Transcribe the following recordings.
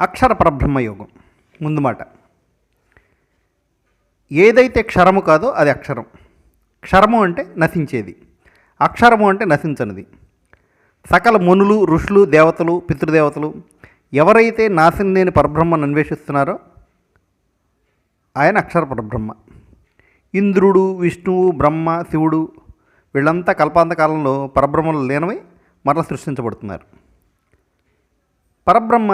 అక్షర పరబ్రహ్మ యోగం. ముందు మాట. ఏదైతే క్షరము కాదో అది అక్షరం. క్షరము అంటే నశించేది. అక్షరము అంటే నశించనిది. సకల మునులు ఋషులు దేవతలు పితృదేవతలు ఎవరైతే నాశనం లేని పరబ్రహ్మను అన్వేషిస్తున్నారో ఆయన అక్షర పరబ్రహ్మ. ఇంద్రుడు విష్ణువు బ్రహ్మ శివుడు వీళ్ళంతా కల్పాంతకాలంలో పరబ్రహ్మలు లేనవై మరల సృష్టించబడుతున్నారు. పరబ్రహ్మ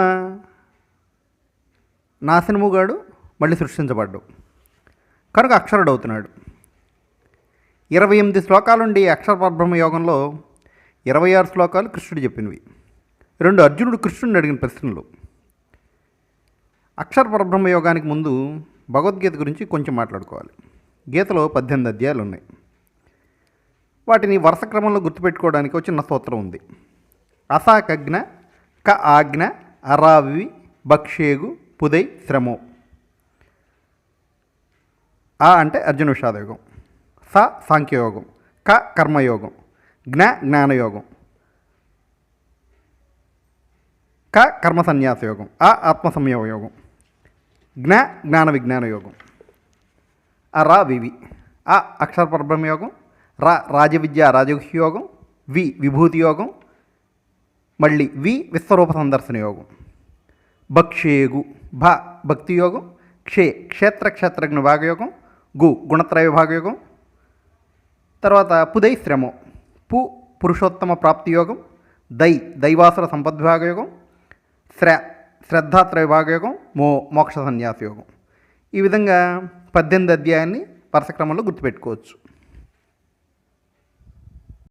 నాశనముగాడు మళ్ళీ సృష్టించబడ్డు. కనుక అక్షరుడు అవుతున్నాడు ఇరవై ఎనిమిది శ్లోకాలుండి అక్షర పరబ్రహ్మ యోగంలో ఇరవై ఆరు శ్లోకాలు కృష్ణుడు చెప్పినవి. రెండు అర్జునుడు కృష్ణుడిని అడిగిన ప్రశ్నలు. అక్షర పరబ్రహ్మ యోగానికి ముందు భగవద్గీత గురించి కొంచెం మాట్లాడుకోవాలి. గీతలో పద్దెనిమిది అధ్యాయాలు ఉన్నాయి. వాటిని వరుస క్రమంలో గుర్తుపెట్టుకోవడానికి ఒక చిన్న స్తోత్రం ఉంది. అసాకజ్ఞ క ఆజ్ఞ అరావి భక్షేగు పుదై శ్రమో. ఆ అంటే అర్జున విషాదయోగం స సాంఖ్యయోగం. క కర్మయోగం. జ్ఞ జ్ఞానయోగం. క కర్మ సన్యాస యోగం ఆ ఆత్మ సంయమ యోగం జ్ఞ జ్ఞాన విజ్ఞాన యోగం ఆ రా వివి. ఆ అక్షర పరబ్రహ్మ యోగం రా రాజవిద్య రాజగుహ్య యోగం వి విభూతి యోగం మళ్ళీ వి విశ్వరూప సందర్శన యోగం భక్షేగు భ భక్తి యోగం క్షే క్షేత్ర క్షేత్రజ్ఞ భాగయోగం గు గుణత్రయ భాగయోగం. తర్వాత పుదై శ్రమం పు పురుషోత్తమ ప్రాప్తి యోగం దై దైవాసుర సంపద్విభాగయోగం శ్ర శ్రద్ధాత్రయ విభాగయోగం మో మోక్ష సన్యాస యోగం ఈ విధంగా పద్దెనిమిది అధ్యాయాన్ని వరుస క్రమంలో గుర్తుపెట్టుకోవచ్చు.